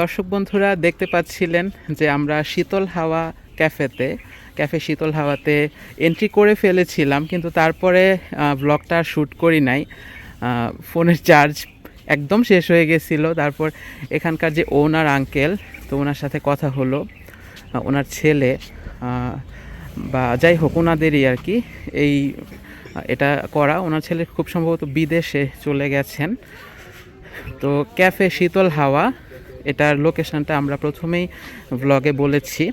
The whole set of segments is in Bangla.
দর্শক বন্ধুরা দেখতে পাচ্ছিলেন যে আমরা শীতল হাওয়া ক্যাফেতে, ক্যাফে শীতল হাওয়াতে এন্ট্রি করে ফেলেছিলাম, কিন্তু তারপরে ব্লগটা শ্যুট করি নাই। ফোনের চার্জ একদম শেষ হয়ে গেছিল। তারপর এখানকার যে ওনার আঙ্কেল তো ওনার সাথে কথা হলো। ওনার ছেলে বা যাই হোক, ওনাদেরই আর কি। এই, এটা করা, ওনার ছেলে খুব সম্ভবত বিদেশে চলে গেছেন। তো ক্যাফে শীতল হাওয়া এটার লোকেশনটা আমরা প্রথমেই ব্লগে বলেছি,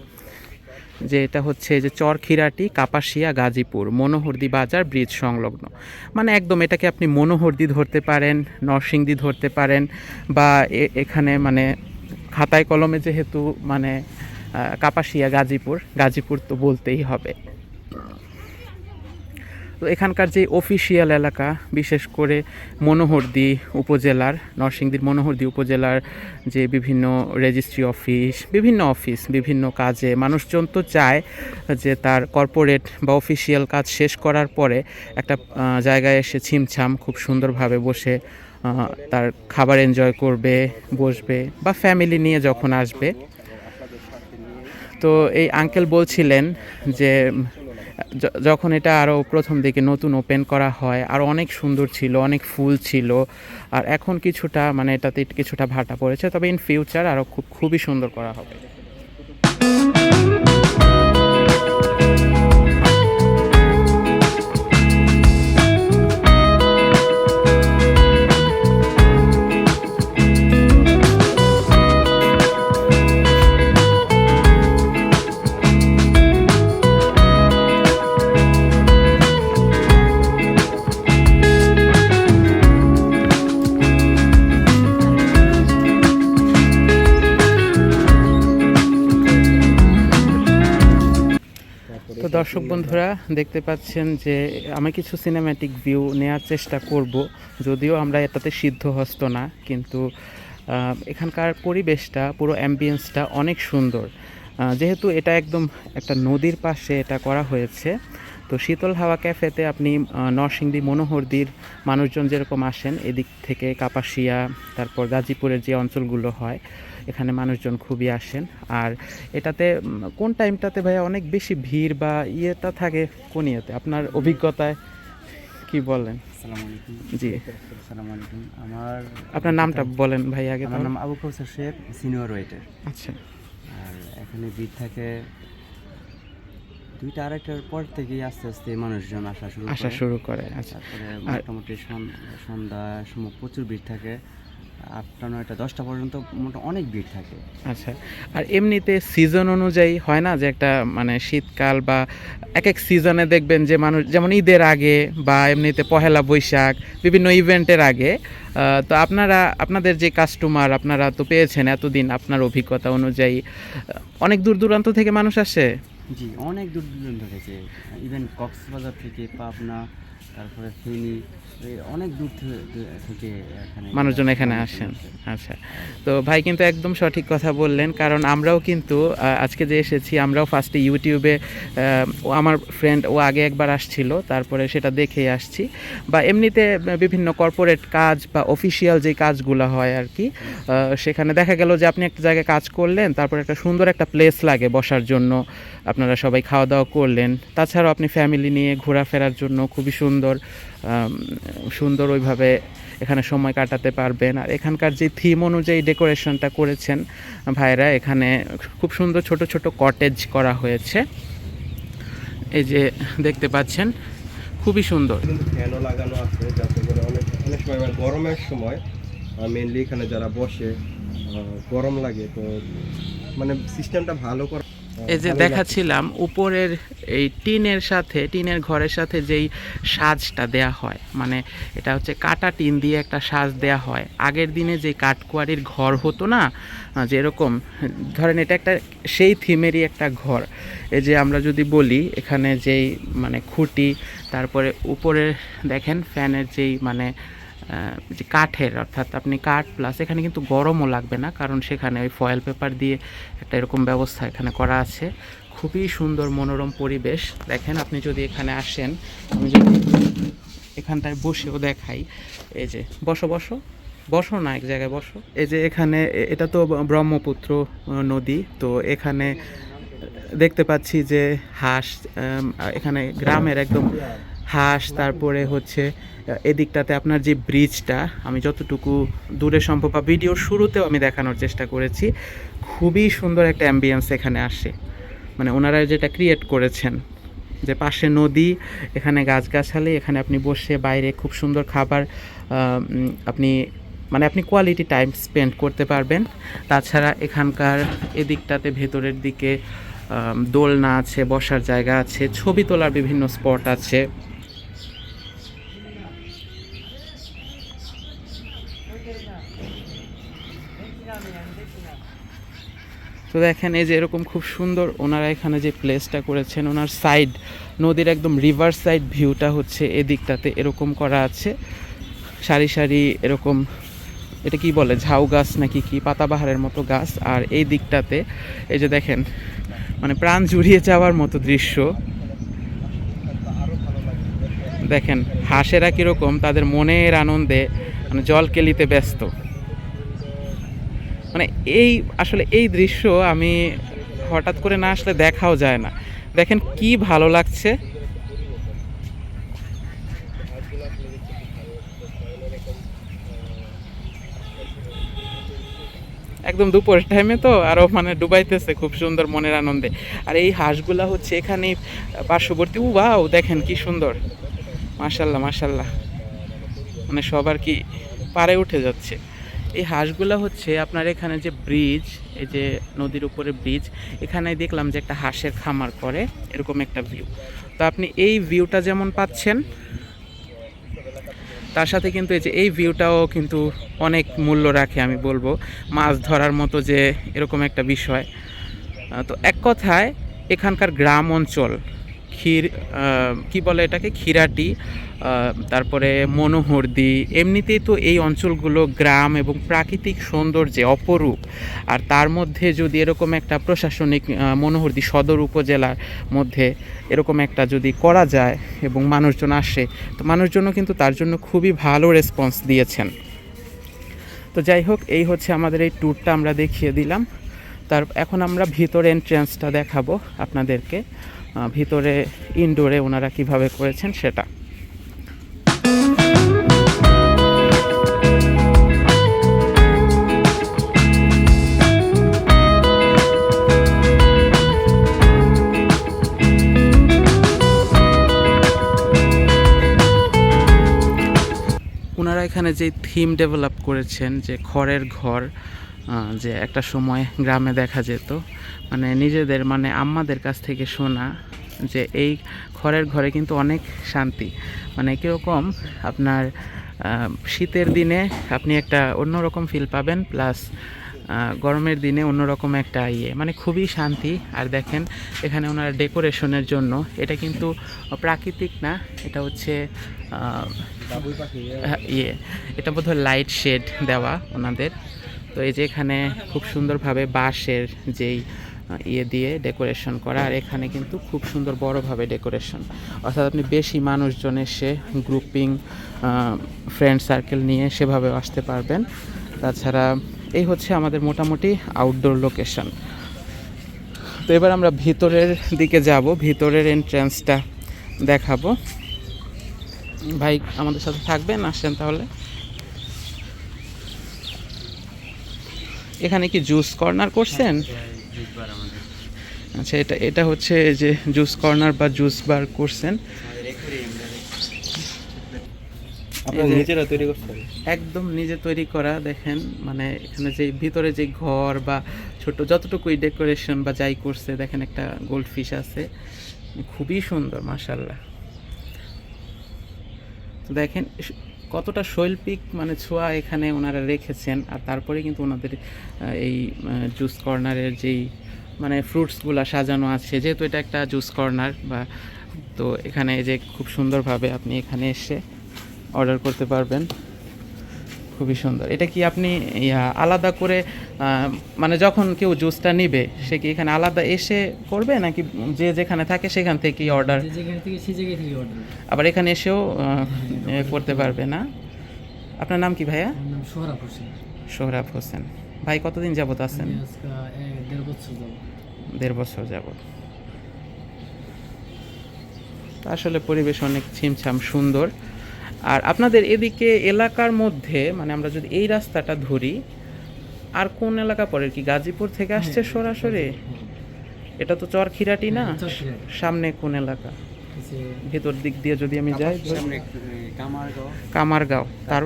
যে এটা হচ্ছে যে চরখিরাটি, কাপাসিয়া, গাজীপুর, মনোহরদি বাজার, ব্রিজ সংলগ্ন। মানে একদম এটাকে আপনি মনোহরদি ধরতে পারেন, নরসিংদি ধরতে পারেন, বা এখানে মানে খাতায় কলমে যেহেতু মানে কাপাসিয়া, গাজীপুর গাজীপুর তো বলতেই হবে। তো এখানকার যে অফিসিয়াল এলাকা, বিশেষ করে মনোহরদি উপজেলার, নরসিংদীর মনোহরদি উপজেলার যে বিভিন্ন রেজিস্ট্রি অফিস বিভিন্ন অফিস বিভিন্ন কাজে মানুষজন তো চায় যে তার কর্পোরেট বা অফিসিয়াল কাজ শেষ করার পরে একটা জায়গায় এসে ছিমছাম, খুব সুন্দরভাবে বসে তার খাবার এনজয় করবে, বসবে বা ফ্যামিলি নিয়ে যখন আসবে। তো এই আঙ্কেল বলছিলেন যে যখন এটা আরও প্রথম দিকে নতুন ওপেন করা হয়, আর অনেক সুন্দর ছিল, অনেক ফুল ছিল, আর এখন কিছুটা মানে এটাতে কিছুটা ভাটা পড়েছে, তবে ইন ফিউচার আরও খুব, খুবই সুন্দর করা হবে। দর্শক বন্ধুরা, দেখতে পাচ্ছেন যে আমি কিছু সিনেম্যাটিক ভিউ নেওয়ার চেষ্টা করব, যদিও আমরা এটাতে সিদ্ধ হস্ত না, কিন্তু এখানকার পরিবেশটা, পুরো অ্যাম্বিয়েন্সটা অনেক সুন্দর। যেহেতু এটা একদম একটা নদীর পাশে এটা করা হয়েছে তো শীতল হাওয়া ক্যাফেতে আপনি নরসিংদী মনোহরদির মানুষজন যেরকম আসেন এদিক থেকে কাপাসিয়া তারপর গাজীপুরের যে অঞ্চলগুলো হয় এখানে মানুষজন খুবই আসেন। আর এটাতে কোন টাইমটাতে ভাইয়া অনেক বেশি ভিড় বা ইয়েটা থাকে কোন ইয়েতে? আপনার অভিজ্ঞতায় কি বলেন? জি। আমার আপনার নামটা বলেন ভাই আগে আমার। নাম আবু কৌসার শেখ সিনিয়র ওয়েটার। আচ্ছা। আর এখানে ভিড় থাকে দুইটা আড়াইটার পর থেকেই আস্তে আস্তে মানুষজন আসা শুরু আসা শুরু করে আচ্ছা। তারপরে মোটামুটি সন- সন্ধ্যার সময় প্রচুর ভিড় থাকে। আটটা নয়টা দশটা পর্যন্ত মোটা অনেক ভিড় থাকে। আচ্ছা। আর এমনিতে সিজন অনুযায়ী হয় না যে একটা মানে শীতকাল বা এক এক সিজনে দেখবেন যে মানুষ যেমন ঈদের আগে বা এমনিতে পহেলা বৈশাখ বিভিন্ন ইভেন্টের আগে তো আপনারা আপনাদের যে কাস্টমার আপনারা তো পেয়েছেন এতদিন আপনার অভিজ্ঞতা অনুযায়ী অনেক দূর দূরান্ত থেকে মানুষ আসে? জি অনেক দূর দূরান্ত থেকে ইভেন কক্সবাজার থেকে পাবনা তারপরে ফেনী অনেক দূর থেকে এখানে মানুষজন এখানে আসেন। আচ্ছা। তো ভাই কিন্তু একদম সঠিক কথা বললেন কারণ আমরাও কিন্তু আজকে যে এসেছি আমরাও ফার্স্টে ইউটিউবে আমার ফ্রেন্ড ও আগে একবার আসছিল তারপরে সেটা দেখেই আসছি। বা এমনিতে বিভিন্ন কর্পোরেট কাজ বা অফিসিয়াল যে কাজগুলো হয় আর কি সেখানে দেখা গেল যে আপনি একটা জায়গায় কাজ করলেন তারপরে একটা সুন্দর একটা প্লেস লাগে বসার জন্য। আপনারা সবাই খাওয়া দাওয়া করলেন। তাছাড়াও আপনি ফ্যামিলি নিয়ে ঘোরাফেরার জন্য খুবই সুন্দর সুন্দর ওইভাবে এখানে সময় কাটাতে পারবেন। আর এখানকার যে থিম অনুযায়ী ডেকোরেশনটা করেছেন ভাইরা, এখানে খুব সুন্দর ছোট ছোট কটেজ করা হয়েছে। এই যে দেখতে পাচ্ছেন, খুবই সুন্দর। ফ্যানও লাগানো আছে, যাতে করে অনেক অনেক সময় গরমের সময় মেনলি এখানে যারা বসে গরম লাগে, তো মানে সিস্টেমটা ভালো করা এই যে দেখাচ্ছিলাম উপরের এই টিনের সাথে টিনের ঘরের সাথে যেই সাজটা দেয়া হয় মানে এটা হচ্ছে কাটা টিন দিয়ে একটা সাজ দেয়া হয়। আগের দিনে যে কাঠকুয়ারির ঘর হতো না যেরকম ধরেন এটা একটা সেই থিমেরই একটা ঘর। এই যে আমরা যদি বলি এখানে যেই মানে খুঁটি তারপরে উপরে দেখেন ফ্যানের যেই মানে যে কাঠের, অর্থাৎ আপনি কাঠ প্লাস এখানে কিন্তু গরমও লাগবে না, কারণ সেখানে ওই ফয়েল পেপার দিয়ে একটা এরকম ব্যবস্থা এখানে করা আছে। খুবই সুন্দর মনোরম পরিবেশ। দেখেন আপনি যদি এখানে আসেন, আমি যদি এখানটায় বসেও দেখাই, এই যে, বসো বসো বসো না, এক জায়গায় বসো। এই যে এখানে এটা তো ব্রহ্মপুত্র নদী, তো এখানে দেখতে পাচ্ছি যে হাঁস এখানে গ্রামের একদম হাঁস, তারপরে হচ্ছে এদিকটাতে আপনার যে ব্রিজটা আমি যতটুকু দূরে সম্ভব বা ভিডিওর শুরুতেও আমি দেখানোর চেষ্টা করেছি, খুবই সুন্দর একটা অ্যাম্বিয়েন্স এখানে আসে। মানে ওনারা যেটা ক্রিয়েট করেছেন, যে পাশে নদী, এখানে গাছগাছালি, এখানে আপনি বসে বাইরে খুব সুন্দর খাবার আপনি মানে আপনি কোয়ালিটি টাইম স্পেন্ড করতে পারবেন। তাছাড়া এখানকার এদিকটাতে ভেতরের দিকে দোলনা আছে, বসার জায়গা আছে, ছবি তোলার বিভিন্ন স্পট আছে। তো দেখেন এই যে এরকম খুব সুন্দর ওনারা এখানে যে প্লেসটা করেছেন, ওনার সাইড নদীর একদম রিভার সাইড ভিউটা হচ্ছে এদিকটাতে এরকম করা আছে। সারি সারি এরকম, এটা কি বলে, ঝাউ গাছ নাকি কি, পাতাবাহারের মতো গাছ। আর এই দিকটাতে, এই যে দেখেন মানে প্রাণ জুড়িয়ে যাওয়ার মতো দৃশ্য। দেখেন, হাঁসেরা কীরকম, তাদের মনের আনন্দে মানে জল কেলিতে ব্যস্ত। মানে এই, আসলে এই দৃশ্য আমি হঠাৎ করে না আসলে দেখাও যায় না। দেখেন কি ভালো লাগছে। একদম দুপুরের টাইমে তো আরও মানে ডুবাইতেছে খুব সুন্দর মনের আনন্দে। আর এই হাঁসগুলা হচ্ছে এখানে পার্শ্ববর্তী উ বাও দেখেন কি সুন্দর। মাশাল্লাহ মাশাল্লাহ মানে সবার কি পারে উঠে যাচ্ছে। এই হাঁসগুলো হচ্ছে আপনার এখানে যে ব্রিজ এই যে নদীর উপরে ব্রিজ এখানে দেখলাম যে একটা হাঁসের খামার করে, এরকম একটা ভিউ তো আপনি এই ভিউটা যেমন পাচ্ছেন, তার সাথে কিন্তু এই যে এই ভিউটাও কিন্তু অনেক মূল্য রাখে আমি বলব। মাছ ধরার মতো যে এরকম একটা বিষয়। তো এক কথায় এখানকার গ্রাম অঞ্চল, ক্ষীর কি বলে এটাকে? ক্ষীরাটি তারপরে মনোহরদি, এমনিতেই তো এই অঞ্চলগুলো গ্রাম এবং প্রাকৃতিক সৌন্দর্যে অপরূপ। আর তার মধ্যে যদি এরকম একটা প্রশাসনিক মনোহরদি সদর উপজেলার মধ্যে এরকম একটা যদি করা যায় এবং মানুষজন আসে, তো মানুষজনও কিন্তু তার জন্য খুবই ভালো রেসপন্স দিয়েছেন। তো যাই হোক, এই হচ্ছে আমাদের এই ট্যুরটা আমরা দেখিয়ে দিলাম। তার, এখন আমরা ভিতরে এন্ট্রেন্সটা দেখাবো আপনাদেরকে। ভিতরে ইনডোরে ওনারা কীভাবে করেছেন সেটা। এখানে যে থিম ডেভেলপ করেছেন, যে খড়ের ঘর যে একটা সময় গ্রামে দেখা যেত মানে নিজেদের মানে আম্মাদের কাছ থেকে শোনা যে এই খড়ের ঘরে কিন্তু অনেক শান্তি। মানে কীরকম আপনার শীতের দিনে আপনি একটা অন্যরকম ফিল পাবেন প্লাস গরমের দিনে অন্যরকম একটা ইয়ে। মানে খুবই শান্তি। আর দেখেন এখানে ওনার ডেকোরেশনের জন্য। এটা কিন্তু প্রাকৃতিক না এটা হচ্ছে হ্যাঁ, ইয়ে। এটা বোধহয় লাইট শেড দেওয়া ওনাদের। তো এই যে এখানে খুব সুন্দরভাবে বাঁশের যেই ইয়ে দিয়ে ডেকোরেশন করা। আর এখানে কিন্তু খুব সুন্দর বড়ভাবে ডেকোরেশন। অর্থাৎ আপনি বেশি মানুষজন এসে গ্রুপিং ফ্রেন্ড সার্কেল নিয়ে সেভাবে আসতে পারবেন। তাছাড়া এই হচ্ছে আমাদের মোটামুটি আউটডোর লোকেশন তো এবার আমরা ভিতরের দিকে যাব, ভিতরের এন্ট্রান্সটা দেখাবো। ভাই, আমাদের সাথে থাকবেন? আসেন তাহলে। এখানে কি জুস কর্নার করছেন? আচ্ছা এটা এটা হচ্ছে যে জুস কর্নার বা জুস বার করছেন। নিজেরা তৈরি করছেন? একদম নিজে তৈরি করা দেখেন মানে এখানে যে ভিতরে যে ঘর বা ছোট যতটুকুই ডেকোরেশন বা যাই করছে দেখেন একটা গোল্ড ফিশ আছে। খুবই সুন্দর মাশাল্লাহ তো দেখেন কতটা শৈল্পিক মানে ছোঁয়া এখানে ওনারা রেখেছেন আর তারপরে কিন্তু ওনাদের এই জুস কর্নারের যেই মানে ফ্রুটসগুলো সাজানো আছে যেহেতু এটা একটা জুস কর্নার বা তো এখানে এই যে খুব সুন্দরভাবে আপনি এখানে এসে অর্ডার করতে পারবেন। খুবই সুন্দর। এটা কি আপনি আলাদা করে মানে যখন কেউ জুসটা নিবে সে কি এখানে আলাদা এসে করবে? নাকি যে যেখানে থাকে সেখান থেকেই অর্ডার? আবার এখানে এসেও করতে পারবে না। আপনার নাম কি ভাইয়া? সোহরাব হোসেন। সোহরাব হোসেন। ভাই কতদিন যাবত আছেন? দেড় বছর যাব দেড় বছর যাবত। আসলে পরিবেশ অনেক ছিমছাম সুন্দর। আর আপনাদের এদিকে এলাকার মধ্যে মানে আমরা যদি এই রাস্তাটা ধরি আর কোন এলাকা পড়ে কি? গাজীপুর থেকে আসছে সরাসরি? এটা তো চরখিরাটি না? হ্যাঁ, সামনে কোন এলাকা? ভেতর দিক দিয়ে যদি আমি যাই সামনে কামারগাঁও। কামারগাঁও তার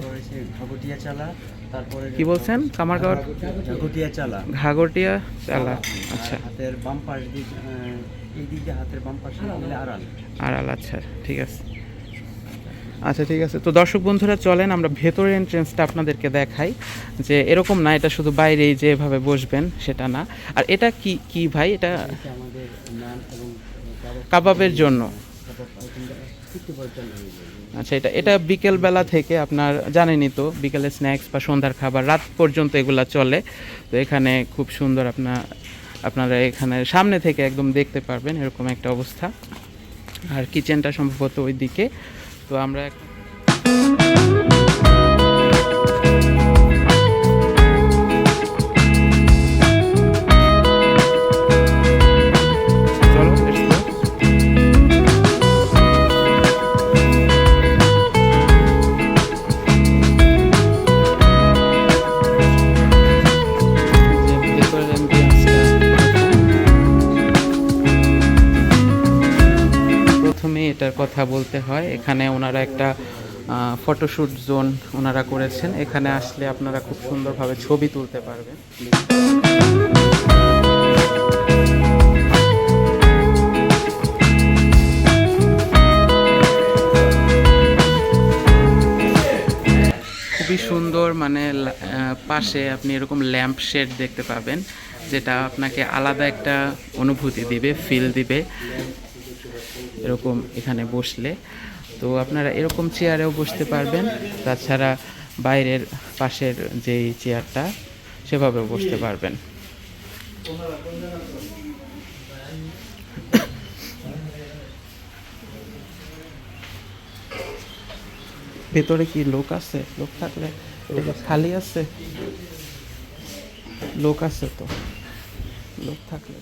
তারপরে কি বলছেন? কামারগাঁও ঘাগটিয়া চালা। ঘাগটিয়া চালা আচ্ছা। হাতের বাম পাশ দিক আহ, এই দিক দিয়ে হাতের বাম পাশে আড়াল। আড়াল আচ্ছা ঠিক আছে। আচ্ছা ঠিক আছে। তো দর্শক বন্ধুরা, চলেন আমরা ভেতরের এন্ট্রেন্সটা আপনাদেরকে দেখাই যে এরকম না, এটা শুধু বাইরেই যেভাবে বসবেন সেটা না। আর এটা কি কি ভাই? এটা কাবাবের জন্য। আচ্ছা এটা এটা বিকেল বেলা থেকে আপনার, জানেনই তো, বিকেলে স্ন্যাক্স বা সন্ধ্যার খাবার, রাত পর্যন্ত এগুলা চলে। তো এখানে খুব সুন্দর আপনার আপনারা এখানে সামনে থেকে একদম দেখতে পারবেন এরকম একটা অবস্থা। আর কিচেনটা সম্ভবত ওই দিকে তো আমরা কথা বলতে হয়। এখানে ওনারা একটা ফটোশ্যুট জোন ওনারা করেছেন। এখানে আসলে আপনারা খুব সুন্দরভাবে ছবি তুলতে পারবেন। খুবই সুন্দর মানে পাশে আপনি এরকম ল্যাম্প শেড দেখতে পাবেন, যেটা আপনাকে আলাদা একটা অনুভূতি দিবে ফিল দিবে। এরকম এখানে বসলে। তো আপনারা এরকম চেয়ারেও বসতে পারবেন। তাছাড়া বাইরের পাশের যেই চেয়ারটা সেভাবেও বসতে পারবেন। ভেতরে কি লোক আছে? লোক থাকলে খালি আছে? লোক আছে তো? লোক থাকলে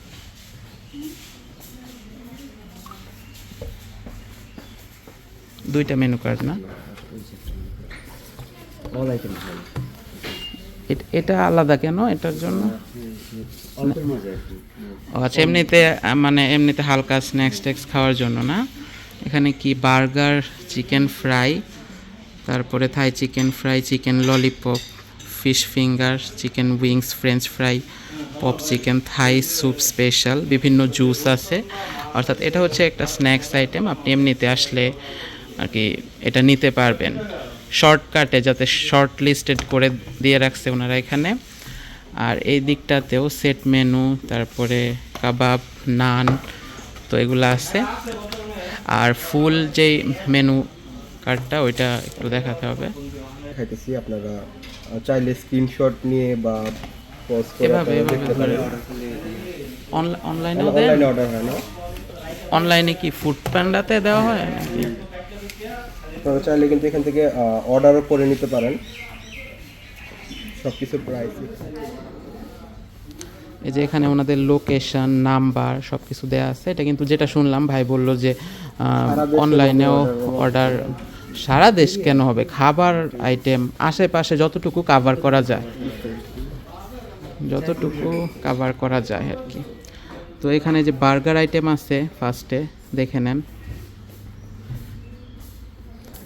দুইটা মেনু কার্ড না? এট- আলাদা কেন এটার জন্য? আচ্ছা এমনিতে মানে এমনিতে হালকা স্ন্যাক্স ট্যাক্স খাওয়ার জন্য না? এখানে কি বার্গার চিকেন ফ্রাই তারপরে Thai chicken fry chicken lollipop fish finger chicken wings French fry pop chicken Thai soup special বিভিন্ন জুস আছে। অর্থাৎ এটা হচ্ছে একটা স্ন্যাক্স আইটেম আপনি এমনিতে আসলে আর কি এটা নিতে পারবেন। শর্টকাটে যাতে শর্ট লিস্টেড করে দিয়ে রাখছে ওনারা এখানে। আর এই দিকটাতেও সেট মেনু তারপরে কাবাব নান তো এগুলো আছে। আর ফুল যেই মেনু কার্ডটা ওইটা একটু দেখাতে হবে। খাইতেছি আপনারা চাইলে স্ক্রিনশট নিয়ে বা পজ করে এভাবে, অনলাইনে অর্ডার হয় না? অনলাইনে কি ফুড প্যান্ডাতে দেওয়া হয় নাকি? আপনারা চাইলে কিন্তু এখান থেকে অর্ডারও করে নিতে পারেন। সব কিছু প্রাইস এই যে এখানে ওনাদের লোকেশন নাম্বার সব কিছু দেওয়া আছে। এটা কিন্তু যেটা শুনলাম ভাই বলল যে অনলাইনেও অর্ডার সারা দেশ কেন হবে? খাবার আইটেম আশেপাশে যতটুকু কাভার করা যায়। যতটুকু কাভার করা যায় আর কি। তো এখানে যে বার্গার আইটেম আছে ফার্স্টে দেখে নেন।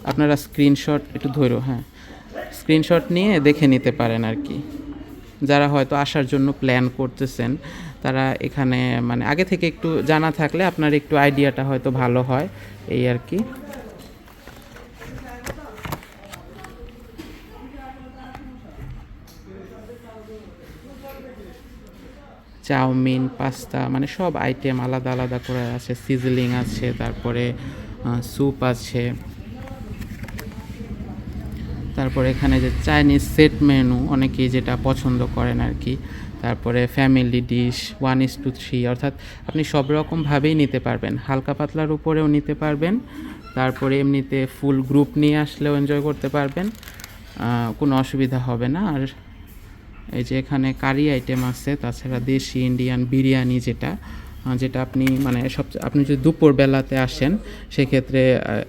আপনারা স্ক্রিনশট একটু ধরো হ্যাঁ। স্ক্রিনশট নিয়ে দেখে নিতে পারেন আর কি। যারা হয়তো আসার জন্য প্ল্যান করতেছেন, তারা এখানে মানে আগে থেকে একটু জানা থাকলে আপনার একটু আইডিয়াটা হয়তো ভালো হয়, এই আর কি। চাউমিন, পাস্তা মানে সব আইটেম আলাদা আলাদা করে আছে। সিজলিং আছে, তারপরে স্যুপ আছে। তারপরে এখানে যে চাইনিজ সেট মেনু অনেকেই যেটা পছন্দ করেন আর কি। তারপরে family dish one is two three অর্থাৎ আপনি সব রকমভাবেই নিতে পারবেন। হালকা পাতলার উপরেও নিতে পারবেন। তারপরে এমনিতে ফুল গ্রুপ নিয়ে আসলেও এনজয় করতে পারবেন। কোনো অসুবিধা হবে না। আর এই যে এখানে কারি আইটেম আছে, তাছাড়া দেশি ইন্ডিয়ান বিরিয়ানি যেটা যেটা আপনি মানে সব, আপনি যদি দুপুর বেলাতে আসেন, সেক্ষেত্রে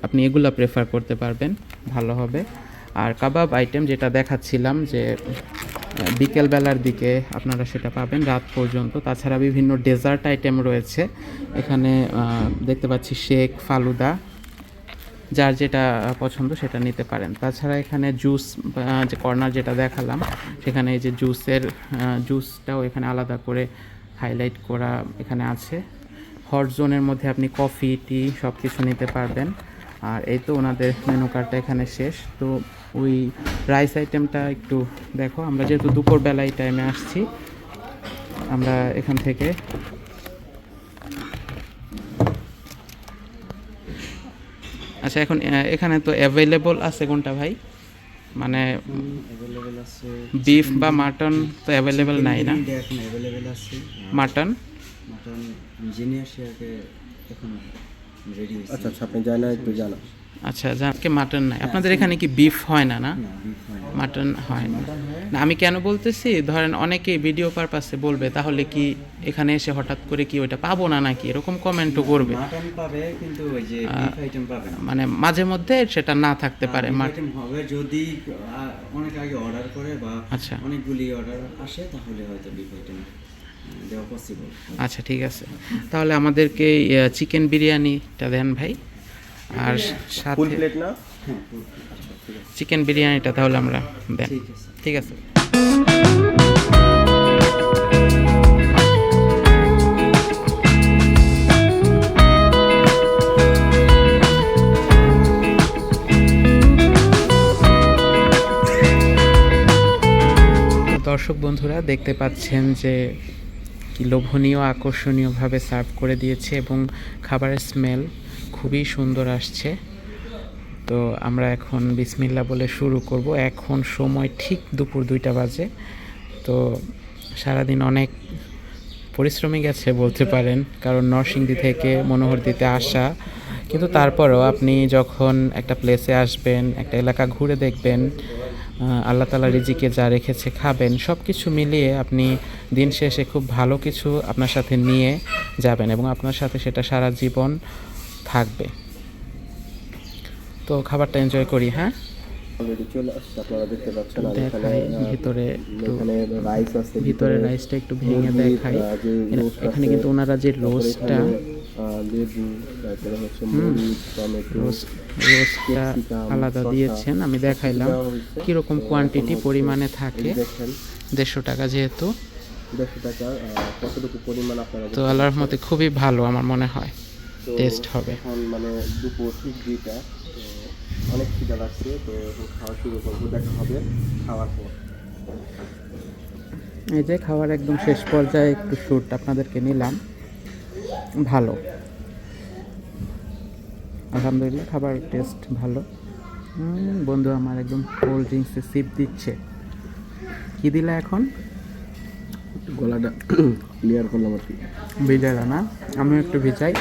আপনি এগুলা প্রেফার করতে পারবেন। ভালো হবে। আর কাবাব আইটেম যেটা দেখাচ্ছিলাম যে আহ, বিকেল বেলার দিকে আপনারা সেটা পাবেন রাত পর্যন্ত। তাছাড়া বিভিন্ন ডেজার্ট আইটেম রয়েছে। এখানে দেখতে পাচ্ছি শেক ফালুদা যার যেটা পছন্দ সেটা নিতে পারেন। তাছাড়া এখানে জুস যে কর্নার যেটা দেখালাম সেখানে এই যে জুসের জুসটাও এখানে আলাদা করে হাইলাইট করা এখানে আছে। হট জোনের মধ্যে আপনি কফি টি সব কিছু নিতে পারবেন। আর এই তো ওনাদের মেনু কার্ডটা এখানে শেষ। তো ওই রাইস আইটেমটা একটু দেখো আমরা যেহেতু দুপুরবেলা এই টাইমে আসছি আমরা এখান থেকে আচ্ছা এখন এখানে তো অ্যাভেলেবল আছে কোনটা ভাই? মানে বিফ বা মাটন তো অ্যাভেলেবেল নাই না? মাটন মটন ইঞ্জিনিয়ার এখন রেডি হয়েছে। আচ্ছা আচ্ছা আপনি জানেন একটু জানা আচ্ছা যাকে মাটন নাই। আপনাদের এখানে কি বিফ হয় না না? মাটন হয় না। না আমি কেন বলতেছি ধরেন অনেকে ভিডিও পারপাসে বলবে তাহলে কি এখানে এসে হঠাৎ করে কি ওইটা পাবো না নাকি? এরকম কমেন্টও করবে। পাবে কিন্তু ওই যে বিফ আইটেম পাবে মানে মাঝে মধ্যে সেটা না থাকতে পারে বিফ মাট আইটেম হবে যদি অনেক আগে অর্ডার করে বা আচ্ছা। অনেকগুলি অর্ডার আসে তাহলে হয়তো বিফ আইটেম দেওয়া পসিবল আচ্ছা ঠিক আছে। তাহলে আমাদেরকে চিকেন বিরিয়ানিটা দেন ভাই। আর ফুল সাথে প্লেট না? হ্যাঁ আচ্ছা ঠিক আছে চিকেন বিরিয়ানিটা তাহলে আমরা দেন। ঠিক আছে। দর্শক বন্ধুরা দেখতে পাচ্ছেন যে লোভনীয়, আকর্ষণীয়ভাবে সার্ভ করে দিয়েছে এবং খাবারের স্মেল খুবই সুন্দর আসছে। তো আমরা এখন বিসমিল্লা বলে শুরু করব। এখন সময় ঠিক দুপুর দুইটা বাজে। তো সারাদিন অনেক পরিশ্রমী গেছে বলতে পারেন, কারণ নরসিংদী থেকে মনোহরদীতে আসা। কিন্তু তারপরেও আপনি যখন একটা প্লেসে আসবেন, একটা এলাকা ঘুরে দেখবেন আল্লাহ তালা রিজিকে যা রেখেছে খাবেন সব কিছু মিলিয়ে আপনি দিন শেষে খুব ভালো কিছু আপনার সাথে নিয়ে যাবেন এবং আপনার সাথে সেটা সারা জীবন থাকবে। তো খাবারটা এনজয় করি হ্যাঁ? দেখাই ভিতরে একটু ভিতরে রাইসটা একটু ভেঙে দেখাই। এখানে কিন্তু ওনারা যে রোস্টটা রোস্ট ক্যাপসিকাম, আলাদা দিয়েছেন আমি দেখাইলাম কীরকম কোয়ান্টিটি পরিমাণে থাকে। দেড়শো টাকা যেহেতু। তো আল্লাহর রহমতে খুবই ভালো আমার মনে হয়। টেস্ট হবে। এখন মানে দুপুর ঠিক দুইটা অনেক খিদা লাগছে তো খাওয়া শুরু করব দেখা হবে খাওয়ার পর। এই যে খাবার একদম শেষ পর্যায়ে একটু শ্যুট আপনাদেরকে নিলাম। ভালো। আলহামদুলিল্লাহ খাবার টেস্ট ভালো। বন্ধু আমার একদম কোল্ড ড্রিঙ্কসে সিপ দিচ্ছে। কী দিলা এখন? গলাটা ক্লিয়ার করলাম আর কি। ভিজালা না? আমিও একটু ভিজাই।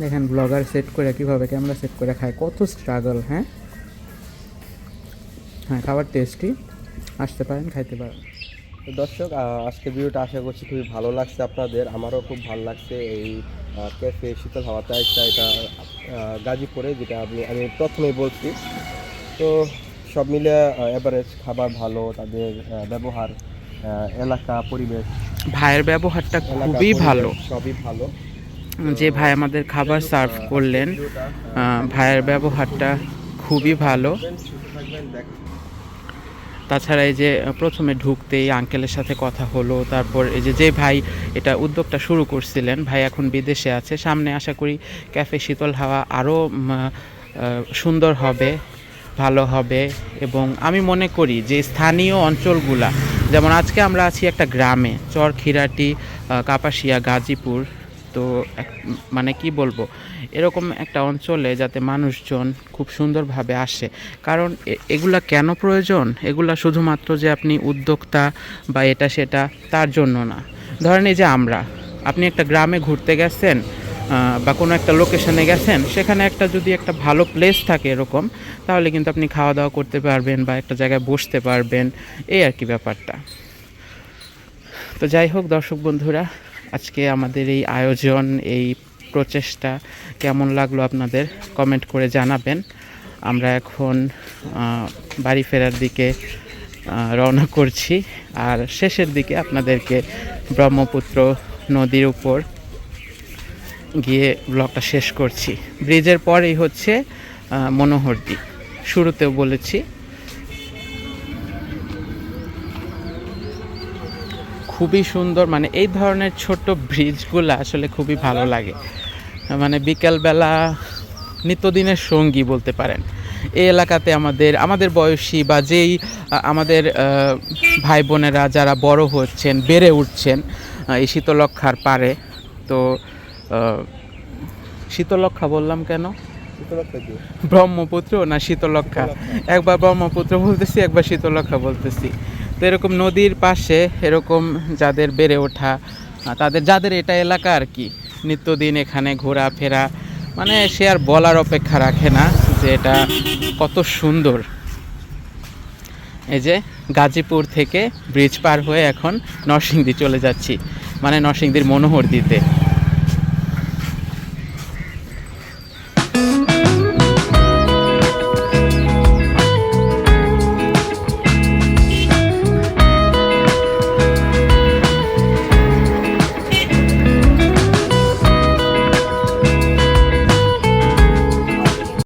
দেখেন ব্লগার সেট করে কীভাবে ক্যামেরা সেট করে খায় কত স্ট্রাগল হ্যাঁ? হ্যাঁ খাবার টেস্টি আসতে পারেন খাইতে পারেন। দর্শক আজকে ভিডিওটা আশা করছি খুবই ভালো লাগছে আপনাদের। আমারও খুব ভালো লাগছে এই ক্যাফে শীতল হাওয়া চাইটা এটা গাজীপুরে যেটা আমি আমি প্রথমেই বলছি। তো সব মিলে অ্যাভারেজ খাবার ভালো তাদের ব্যবহার এলাকা পরিবেশ ভাইয়ের ব্যবহারটা খুবই ভালো। সবই ভালো। যে ভাই আমাদের খাবার সার্ভ করলেন ভাইয়ের ব্যবহারটা খুবই ভালো। তাছাড়া এই যে প্রথমে ঢুকতেই আঙ্কেলের সাথে কথা হলো, তারপর এই যে যে ভাই এটা উদ্যোগটা শুরু করছিলেন, ভাই এখন বিদেশে আছে, সামনে আশা করি ক্যাফে শীতল হাওয়া আরও সুন্দর হবে, ভালো হবে, এবং আমি মনে করি যে স্থানীয় অঞ্চলগুলা, যেমন আজকে আমরা আছি একটা গ্রামে চর খিরাটি কাপাসিয়া, গাজীপুর তো মানে কি বলব, এরকম একটা অঞ্চলে যাতে মানুষজন খুব সুন্দরভাবে আসে। কারণ এগুলা কেন প্রয়োজন? এগুলা শুধুমাত্র যে আপনি উদ্যোক্তা বা এটা সেটা তার জন্য না। ধরেন এই যে আমরা, আপনি একটা গ্রামে ঘুরতে গেছেন বা কোনো একটা লোকেশনে গেছেন, সেখানে একটা যদি একটা ভালো প্লেস থাকে এরকম, তাহলে কিন্তু আপনি খাওয়া দাওয়া করতে পারবেন বা একটা জায়গায় বসতে পারবেন, এই আর কি ব্যাপারটা। তো যাই হোক দর্শক বন্ধুরা আজকে আমাদের এই আয়োজন, এই প্রচেষ্টা কেমন লাগল আপনাদের? কমেন্ট করে জানাবেন। আমরা এখন বাড়ি ফেরার দিকে রওনা করছি। আর শেষের দিকে আপনাদেরকে ব্রহ্মপুত্র নদীর উপর গিয়ে ব্লগটা শেষ করছি। ব্রিজের পরেই হচ্ছে মনোহরদ্বীপ শুরুতেও বলেছি খুবই সুন্দর মানে এই ধরনের ছোট ব্রিজগুলো আসলে খুবই ভালো লাগে। মানে বিকেলবেলা নিত্যদিনের সঙ্গী বলতে পারেন। এই এলাকাতে আমাদের আমাদের বয়সী বা যেই আমাদের ভাই বোনেরা যারা বড় হচ্ছেন বেড়ে উঠছেন এই শীতলক্ষার পারে তো শীতলক্ষা বললাম কেন? ব্রহ্মপুত্র না শীতলক্ষা একবার ব্রহ্মপুত্র বলতেছি একবার শীতলক্ষা বলতেছি। তো এরকম নদীর পাশে এরকম যাদের বেড়ে ওঠা তাদের, যাদের এটা এলাকা আর কি, নিত্যদিন এখানে ঘোরাফেরা মানে সে আর বলার অপেক্ষা রাখে না যে এটা কত সুন্দর। এই যে গাজীপুর থেকে ব্রিজ পার হয়ে এখন নরসিংদী চলে যাচ্ছি মানে নরসিংদীর মনোহর দিতে।